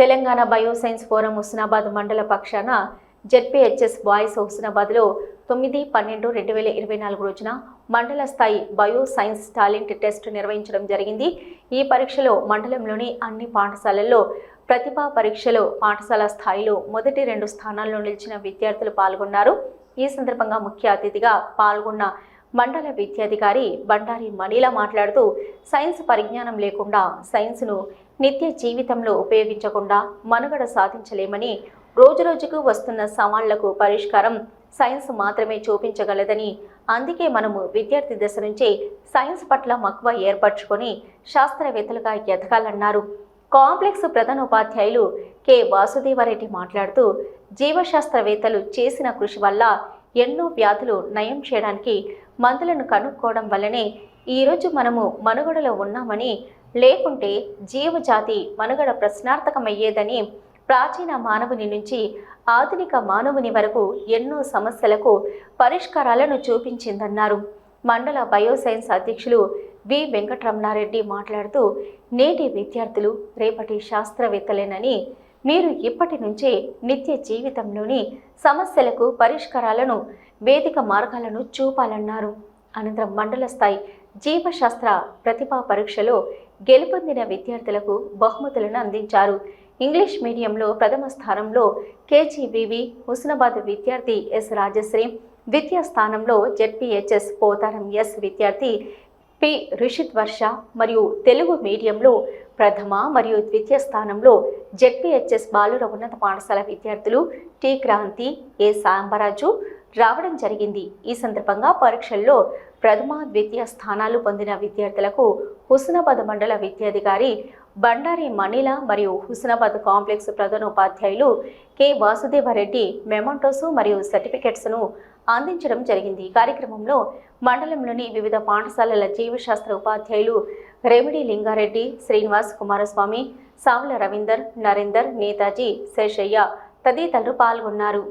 Telangana bioscience forum Husnabad మండల పక్షాన ZPHS boys హుస్నాబాద్లో తొమ్మిది పన్నెండు రెండు వేల ఇరవై నాలుగు రోజున మండల స్థాయి బయో సైన్స్ టాలెంట్ టెస్ట్ నిర్వహించడం జరిగింది. ఈ పరీక్షలో మండలంలోని అన్ని పాఠశాలల్లో ప్రతిభా పరీక్షలో పాఠశాల స్థాయిలో మొదటి రెండు స్థానాల్లో నిలిచిన విద్యార్థులు పాల్గొన్నారు. ఈ సందర్భంగా ముఖ్య అతిథిగా పాల్గొన్న మండల విద్యాధికారి బండారి మనీలా మాట్లాడుతూ సైన్స్ పరిజ్ఞానం లేకుండా సైన్స్ను నిత్య జీవితంలో ఉపయోగించకుండా మనుగడ సాధించలేమని రోజురోజుకు వస్తున్న సవాళ్ళకు పరిష్కారం సైన్స్ మాత్రమే చూపించగలదని అందుకే మనము విద్యార్థి దశ నుంచే సైన్స్ పట్ల మక్కువ ఏర్పరచుకొని శాస్త్రవేత్తలుగా ఎదగాలన్నారు. కాంప్లెక్స్ ప్రధానోపాధ్యాయులు కె. వాసుదేవరెడ్డి మాట్లాడుతూ జీవశాస్త్రవేత్తలు చేసిన కృషి వల్ల ఎన్నో వ్యాధులు నయం చేయడానికి మందులను కనుక్కోవడం వల్లనే ఈరోజు మనము మనుగడలో ఉన్నామని లేకుంటే జీవజాతి మనుగడ ప్రశ్నార్థకమయ్యేదని ప్రాచీన మానవుని నుంచి ఆధునిక మానవుని వరకు ఎన్నో సమస్యలకు పరిష్కారాలను చూపించిందన్నారు. మండల బయోసైన్స్ అధ్యక్షులు వి. వెంకటరమణారెడ్డి మాట్లాడుతూ నేటి విద్యార్థులు రేపటి శాస్త్రవేత్తలేనని మీరు ఇప్పటి నుంచే నిత్య జీవితంలోని సమస్యలకు పరిష్కారాలను వేదిక మార్గాలను చూపాలన్నారు. అనంతరం మండల స్థాయి జీవశాస్త్ర ప్రతిభా పరీక్షలో గెలుపొందిన విద్యార్థులకు బహుమతులను అందించారు. ఇంగ్లీష్ మీడియంలో ప్రథమ స్థానంలో కేజీబీవి హుస్నాబాద్ విద్యార్థి ఎస్ రాజశ్రీ ద్వితీయ స్థానంలో జెడ్పీహెచ్ఎస్ పోతారం ఎస్ విద్యార్థి పి. రిషిత్ వర్ష మరియు తెలుగు మీడియంలో ప్రథమ మరియు ద్వితీయ స్థానంలో జెడ్పీహెచ్ఎస్ బాలుర ఉన్నత పాఠశాల విద్యార్థులు టి. క్రాంతి ఏ. సాంబరాజు రావడం జరిగింది. ఈ సందర్భంగా పరీక్షల్లో ప్రథమ ద్వితీయ స్థానాలు పొందిన విద్యార్థులకు హుస్నాబాద్ మండల విద్యాధికారి బండారి మణిల మరియు హుస్నాబాద్ కాంప్లెక్స్ ప్రధానోపాధ్యాయులు కె. వాసుదేవరెడ్డి మెమంటోసు మరియు సర్టిఫికెట్స్ను అందించడం జరిగింది. కార్యక్రమంలో మండలంలోని వివిధ పాఠశాలల జీవశాస్త్ర ఉపాధ్యాయులు రెమిడి లింగారెడ్డి శ్రీనివాస్ కుమారస్వామి సావుల రవీందర్ నరేందర్ నేతాజీ శేషయ్య తదితరులు పాల్గొన్నారు.